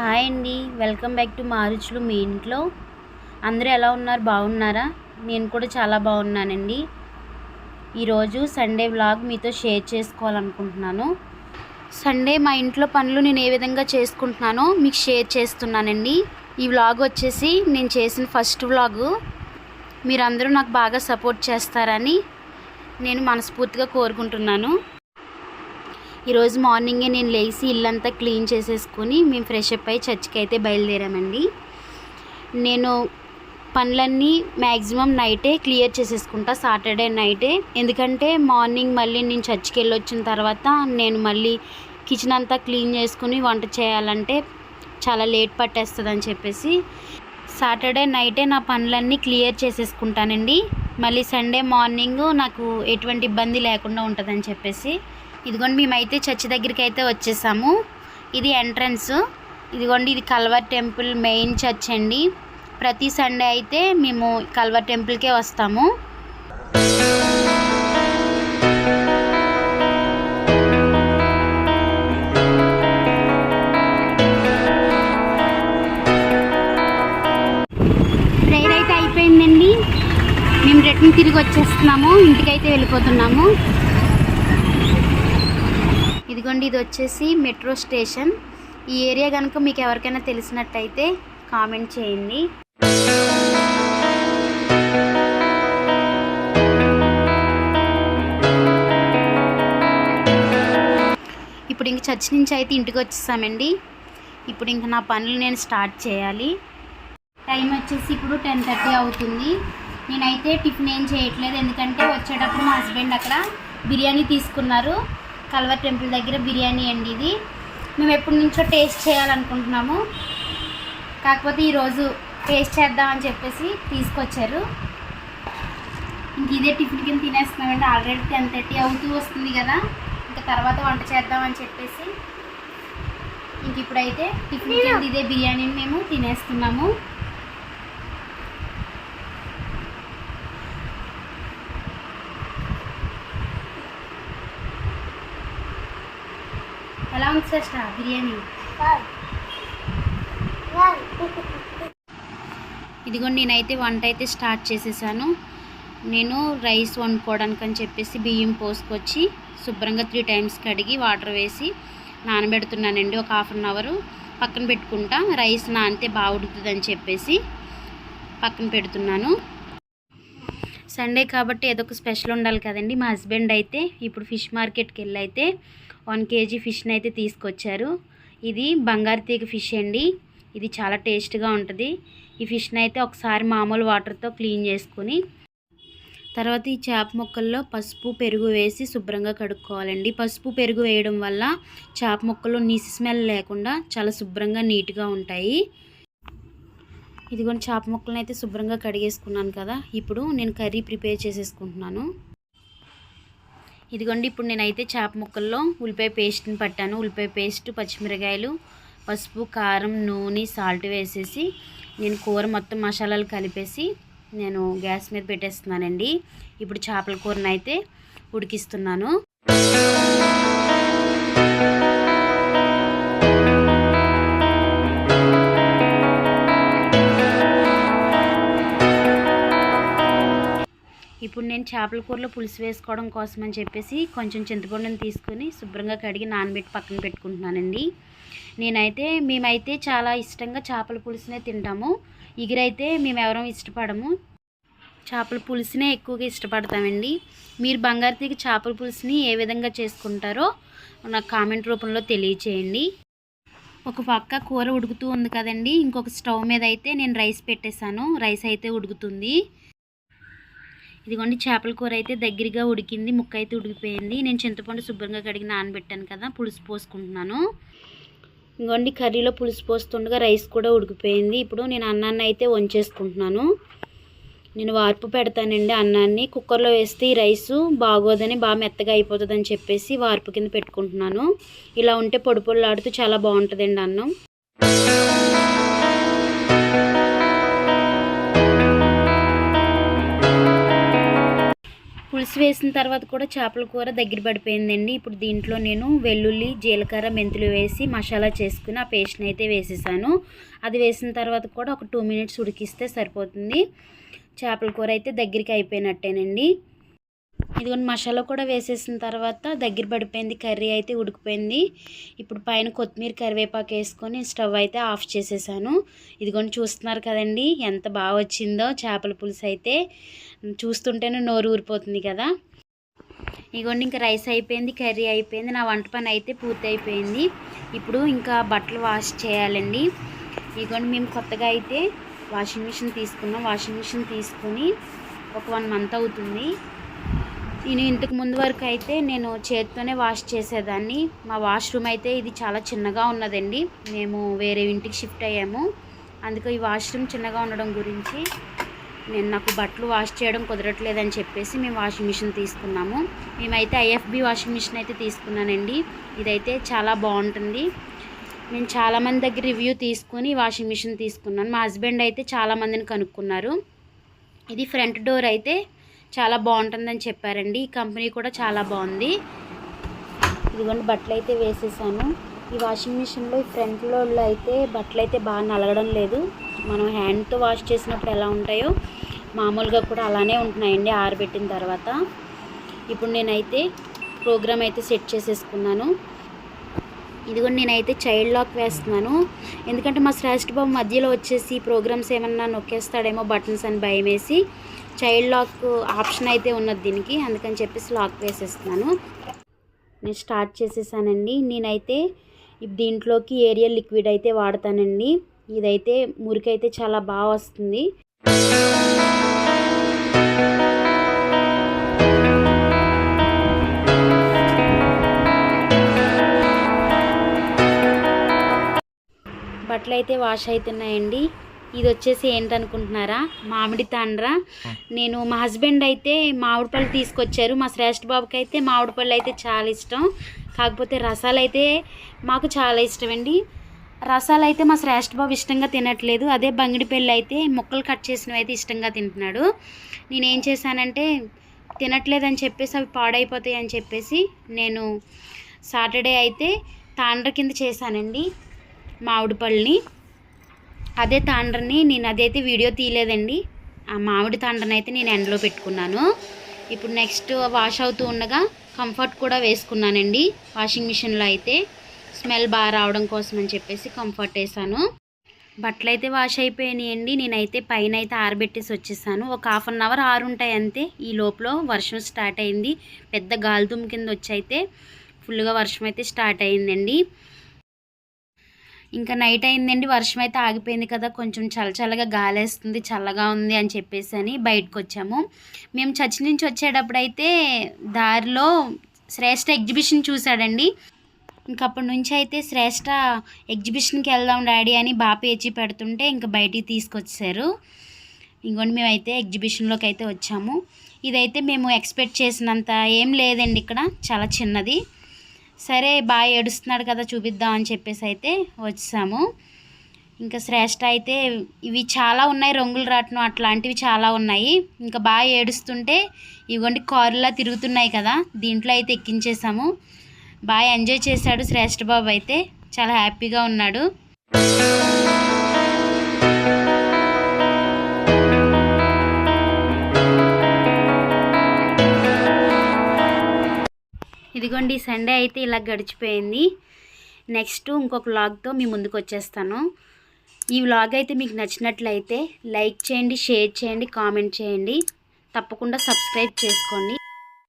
Hi అండి. Welcome back to మారుచులు మీ ఇంట్లో. అందరూ ఎలా ఉన్నారు? బాగున్నారా? నేను కూడా చాలా బాగున్నానండి. ఈరోజు సండే వ్లాగ్ మీతో షేర్ చేసుకోవాలనుకుంటున్నాను. సండే మా ఇంట్లో పనులు నేను ఏ విధంగా చేసుకుంటున్నానో మీకు షేర్ చేస్తున్నానండి. ఈ వ్లాగ్ వచ్చేసి నేను చేసిన ఫస్ట్ వ్లాగు. మీరందరూ నాకు బాగా సపోర్ట్ చేస్తారని నేను మనస్ఫూర్తిగా కోరుకుంటున్నాను. ఈరోజు మార్నింగే నేను లేచి ఇల్లంతా క్లీన్ చేసేసుకొని మేము ఫ్రెష్ అప్ అయ్యి చర్చ్కి అయితే బయలుదేరామండి. నేను పనులన్నీ మ్యాక్సిమం నైటే క్లియర్ చేసేసుకుంటా సాటర్డే నైటే. ఎందుకంటే మార్నింగ్ మళ్ళీ నేను చర్చ్కి వెళ్ళి వచ్చిన తర్వాత నేను మళ్ళీ కిచెన్ అంతా క్లీన్ చేసుకుని వంట చేయాలంటే చాలా లేట్ పట్టేస్తుంది అని చెప్పేసి సాటర్డే నైటే నా పనులన్నీ క్లియర్ చేసేసుకుంటానండి. మళ్ళీ సండే మార్నింగ్ నాకు ఎటువంటి ఇబ్బంది లేకుండా ఉంటుందని చెప్పేసి ఇదిగోండి మేమైతే చర్చి దగ్గరికి అయితే వచ్చేసాము. ఇది ఎంట్రన్స్. ఇదిగోండి ఇది కల్వర్ టెంపుల్ మెయిన్ చర్చ్ అండి. ప్రతి సండే అయితే మేము కల్వర్ టెంపుల్కే వస్తాము. ప్రేయర్ అయితే అయిపోయిందండి. మేము రిటర్న్ తిరిగి వచ్చేస్తున్నాము. ఇంటికైతే వెళ్ళిపోతున్నాము. ఇదిగోండి ఇది వచ్చేసి మెట్రో స్టేషన్. ఈ ఏరియా కనుక మీకు ఎవరికైనా తెలిసినట్టయితే కామెంట్ చేయండి. ఇప్పుడు ఇంక చర్చ్ నుంచి అయితే ఇంటికి వచ్చేసామండి. ఇప్పుడు ఇంక నా పనులు నేను స్టార్ట్ చేయాలి. టైం వచ్చేసి ఇప్పుడు టెన్ థర్టీ అవుతుంది. నేనైతే టిఫిన్ ఏం చేయట్లేదు ఎందుకంటే వచ్చేటప్పుడు మా హస్బెండ్ అక్కడ బిర్యానీ తీసుకున్నారు. కల్వర్ టెంపుల్ దగ్గర బిర్యానీ అండి ఇది. మేము ఎప్పటి నుంచో టేస్ట్ చేయాలనుకుంటున్నాము. కాకపోతే ఈరోజు టేస్ట్ చేద్దామని చెప్పేసి తీసుకొచ్చారు. ఇంక ఇదే టిఫిన్ కింద తినేస్తున్నామండి. ఆల్రెడీ టెన్ థర్టీ అవుతూ వస్తుంది కదా. ఇంకా తర్వాత వంట చేద్దామని చెప్పేసి ఇంక ఇప్పుడైతే టిఫిన్ కింద ఇదే బిర్యానీని మేము తినేస్తున్నాము. ఉంది సిస్టర్ బిర్యానీ ఇదిగోండి నేనైతే వంట అయితే స్టార్ట్ చేసేసాను. నేను రైస్ వండుకోవడానికి అని చెప్పేసి బియ్యం పోసుకొచ్చి శుభ్రంగా త్రీ టైమ్స్ కడిగి వాటర్ వేసి నానబెడుతున్నానండి. ఒక హాఫ్ అన్ అవరు పక్కన పెట్టుకుంటా. రైస్ నానితే బాగా అని చెప్పేసి పక్కన పెడుతున్నాను. సండే కాబట్టి ఏదో ఒక స్పెషల్ ఉండాలి కదండి. మా హస్బెండ్ అయితే ఇప్పుడు ఫిష్ మార్కెట్కి వెళ్ళి అయితే వన్ కేజీ ఫిష్ని అయితే తీసుకొచ్చారు. ఇది బంగారు తీగ ఫిష్ అండి. ఇది చాలా టేస్ట్గా ఉంటుంది. ఈ ఫిష్ని అయితే ఒకసారి మామూలు వాటర్తో క్లీన్ చేసుకుని తర్వాత ఈ చేప ముక్కల్లో పసుపు పెరుగు వేసి శుభ్రంగా కడుక్కోవాలండి. పసుపు పెరుగు వేయడం వల్ల చేప ముక్కలు నీసి స్మెల్ లేకుండా చాలా శుభ్రంగా నీట్గా ఉంటాయి. ఇదిగోండి చేప ముక్కలను అయితే శుభ్రంగా కడిగేసుకున్నాను కదా. ఇప్పుడు నేను కర్రీ ప్రిపేర్ చేసేసుకుంటున్నాను. ఇదిగోండి ఇప్పుడు నేనైతే చేప ముక్కల్లో ఉల్లిపాయ పేస్ట్ని పట్టాను. ఉల్లిపాయ పేస్ట్ పచ్చిమిరకాయలు పసుపు కారం నూనె సాల్ట్ వేసేసి నేను కూర మొత్తం మసాలాలు కలిపేసి నేను గ్యాస్ మీద పెట్టేస్తున్నానండి. ఇప్పుడు చేపల కూరని అయితే ఉడికిస్తున్నాను. ఇప్పుడు నేను చేపల కూరలో పులుసు వేసుకోవడం కోసం అని చెప్పేసి కొంచెం చింతపండుని తీసుకుని శుభ్రంగా కడిగి నానబెట్టి పక్కన పెట్టుకుంటున్నానండి. నేనైతే మేమైతే చాలా ఇష్టంగా చేపల పులుసునే తింటాము. ఇగురైతే మేము ఇష్టపడము. చేపల పులుసునే ఎక్కువగా ఇష్టపడతామండి. మీరు బంగారు తీగ చేపల పులుసుని ఏ విధంగా చేసుకుంటారో నాకు కామెంట్ రూపంలో తెలియచేయండి. ఒక పక్క కూర ఉడుకుతూ ఉంది కదండి. ఇంకొక స్టవ్ మీద అయితే నేను రైస్ పెట్టేశాను. రైస్ అయితే ఉడుకుతుంది. ఇదిగోండి చేపల కూర అయితే దగ్గరగా ఉడికింది ముక్క అయితే ఉడికిపోయింది. నేను చింతపండు శుభ్రంగా కడిగి నానబెట్టాను కదా పులుసు పోసుకుంటున్నాను. ఇదిగోండి కర్రీలో పులుసు పోస్తుండగా రైస్ కూడా ఉడికిపోయింది. ఇప్పుడు నేను అన్నాన్ని అయితే వంచేసుకుంటున్నాను. నేను వార్పు పెడతానండి అన్నాన్ని. కుక్కర్లో వేస్తే ఈ రైసు బాగోదని బాగా మెత్తగా అయిపోతుందని చెప్పేసి వార్పు కింద పెట్టుకుంటున్నాను. ఇలా ఉంటే పొడి ఆడుతూ చాలా బాగుంటుందండి అన్నం. పులుసు వేసిన తర్వాత కూడా చేపల కూర దగ్గర పడిపోయిందండి. ఇప్పుడు దీంట్లో నేను వెల్లుల్లి జీలకర్ర మెంతులు వేసి మసాలా చేసుకుని ఆ పేస్ట్ని అయితే వేసేసాను. అది వేసిన తర్వాత కూడా ఒక టూ మినిట్స్ ఉడికిస్తే సరిపోతుంది. చేపల కూర అయితే దగ్గరికి అయిపోయినట్టేనండి. ఇదిగోండి మసాలా కూడా వేసేసిన తర్వాత దగ్గర పడిపోయింది కర్రీ అయితే ఉడికిపోయింది. ఇప్పుడు పైన కొత్తిమీర కరివేపాకు వేసుకొని స్టవ్ అయితే ఆఫ్ చేసేసాను. ఇదిగోండి చూస్తున్నారు కదండి ఎంత బాగా వచ్చిందో చేపల పులుసు అయితే. చూస్తుంటేనే నోరు ఊరిపోతుంది కదా. ఇదిగోండి ఇంకా రైస్ అయిపోయింది కర్రీ అయిపోయింది నా వంట పని అయితే పూర్తి అయిపోయింది. ఇప్పుడు ఇంకా బట్టలు వాష్ చేయాలండి. ఇదిగోండి మేము కొత్తగా అయితే వాషింగ్ మిషన్ తీసుకున్నాం. వాషింగ్ మిషన్ తీసుకొని ఒక వన్ మంత్ అవుతుంది. నేను ఇంతకు ముందు వరకు అయితే నేను చేతితోనే వాష్ చేసేదాన్ని. మా వాష్రూమ్ అయితే ఇది చాలా చిన్నగా ఉన్నదండి. మేము వేరే ఇంటికి షిఫ్ట్ అయ్యాము. అందుకే ఈ వాష్రూమ్ చిన్నగా ఉండడం గురించి నేను నాకు బట్టలు వాష్ చేయడం కుదరట్లేదని చెప్పేసి మేము వాషింగ్ మిషన్ తీసుకున్నాము. మేమైతే ఐఎఫ్బి వాషింగ్ మిషన్ అయితే తీసుకున్నానండి. ఇదైతే చాలా బాగుంటుంది. నేను చాలామంది దగ్గర రివ్యూ తీసుకొని వాషింగ్ మిషన్ తీసుకున్నాను. మా హస్బెండ్ అయితే చాలామందిని కనుక్కున్నారు. ఇది ఫ్రంట్ డోర్ అయితే చాలా బాగుంటుందని చెప్పారండి. ఈ కంపెనీ కూడా చాలా బాగుంది. ఇదిగోండి బట్టలు అయితే వేసేసాను. ఈ వాషింగ్ మిషన్లో ఈ ఫ్రంట్లో అయితే బట్టలు అయితే బాగా నలగడం లేదు. మనం హ్యాండ్తో వాష్ చేసినప్పుడు ఎలా ఉంటాయో మామూలుగా కూడా అలానే ఉంటున్నాయండి ఆరబెట్టిన తర్వాత. ఇప్పుడు నేనైతే ప్రోగ్రామ్ అయితే సెట్ చేసేసుకున్నాను. ఇదిగోండి నేనైతే చైల్డ్ లాక్ వేస్తున్నాను. ఎందుకంటే మా శ్రేష్ఠ బాబు మధ్యలో వచ్చేసి ప్రోగ్రామ్స్ ఏమన్నా నొక్కేస్తాడేమో బటన్స్ అని భయం వేసి చైల్డ్ లాక్ ఆప్షన్ అయితే ఉన్నది దీనికి. అందుకని చెప్పేసి లాక్ వేసేస్తున్నాను. నేను స్టార్ట్ చేసేసానండి. నేనైతే దీంట్లోకి ఏరియల్ లిక్విడ్ అయితే వాడతానండి. ఇదైతే మురికైతే చాలా బాగా వస్తుంది. బట్టలు అయితే వాష్ అవుతున్నాయండి ఇది వచ్చేసి ఏంటనుకుంటున్నారా? మామిడి తాండ్ర. నేను మా హస్బెండ్ అయితే మామిడి పళ్ళు తీసుకొచ్చారు. మా శ్రేష్ఠ బాబుకి అయితే మామిడి పళ్ళు అయితే చాలా ఇష్టం. కాకపోతే రసాలు అయితే మాకు చాలా ఇష్టం అండి రసాలు అయితే మా శ్రేష్ఠ బాబు ఇష్టంగా తినట్లేదు. అదే బంగిడి పెళ్ళి అయితే ముక్కలు కట్ చేసినవి అయితే ఇష్టంగా తింటున్నాడు. నేనేం చేశానంటే తినట్లేదని చెప్పేసి అవి పాడైపోతాయి అని చెప్పేసి నేను సాటర్డే అయితే తాండ్ర కింద చేశానండి మామిడి పళ్ళని అదే తాండ్రని నేను అదైతే వీడియో తీయలేదండి. ఆ మామిడి తాండ్రని అయితే నేను ఎండలో పెట్టుకున్నాను. ఇప్పుడు నెక్స్ట్ వాష్ అవుతూ ఉండగా కంఫర్ట్ కూడా వేసుకున్నానండి. వాషింగ్ మిషన్లో అయితే స్మెల్ బాగా రావడం కోసం అని చెప్పేసి కంఫర్ట్ వేసాను. బట్టలు అయితే వాష్ అయిపోయినాయండి. నేనైతే పైన అయితే ఆరబెట్టేసి వచ్చేసాను. ఒక హాఫ్ అన్ అవర్ ఆరుంటాయి అంతే. ఈ లోపల వర్షం స్టార్ట్ అయింది. పెద్ద గాలిదుమ్ కింద వచ్చి అయితే ఫుల్గా వర్షం అయితే స్టార్ట్ అయిందండి. ఇంకా నైట్ అయిందండి వర్షం అయితే ఆగిపోయింది కదా కొంచెం చల్లచల్లగా గాలేస్తుంది చల్లగా ఉంది అని చెప్పేసి అని బయటకు వచ్చాము మేము చర్చి నుంచి వచ్చేటప్పుడు అయితే దారిలో శ్రేష్ఠ ఎగ్జిబిషన్ చూశాడండి. ఇంకప్పటి నుంచి అయితే శ్రేష్ఠ ఎగ్జిబిషన్కి వెళ్దాం డాడీ అని బాగా పేచి పెడుతుంటే ఇంకా బయటికి తీసుకొచ్చారు. ఇంకోటి మేమైతే ఎగ్జిబిషన్లోకి అయితే వచ్చాము. ఇదైతే మేము ఎక్స్పెక్ట్ చేసినంత ఏం లేదండి ఇక్కడ చాలా చిన్నది. సరే బాగా ఏడుస్తున్నాడు కదా చూపిద్దాం అని చెప్పేసి అయితే వచ్చాము. ఇంకా శ్రేష్ఠ అయితే ఇవి చాలా ఉన్నాయి రంగులు రాట్నం అట్లాంటివి చాలా ఉన్నాయి. ఇంకా బాగా ఏడుస్తుంటే ఇవ్వండి కారులా తిరుగుతున్నాయి కదా దీంట్లో అయితే ఎక్కించేసాము. బాగా ఎంజాయ్ చేశాడు శ్రేష్ఠ బాబు అయితే చాలా హ్యాపీగా ఉన్నాడు. ఇదిగోండి సండే అయితే ఇలా గడిచిపోయింది. నెక్స్ట్ ఇంకొక వ్లాగ్తో మీ ముందుకు వచ్చేస్తాను. ఈ వ్లాగ్ అయితే మీకు నచ్చినట్లయితే లైక్ చేయండి షేర్ చేయండి కామెంట్ చేయండి. తప్పకుండా సబ్స్క్రైబ్ చేసుకోండి.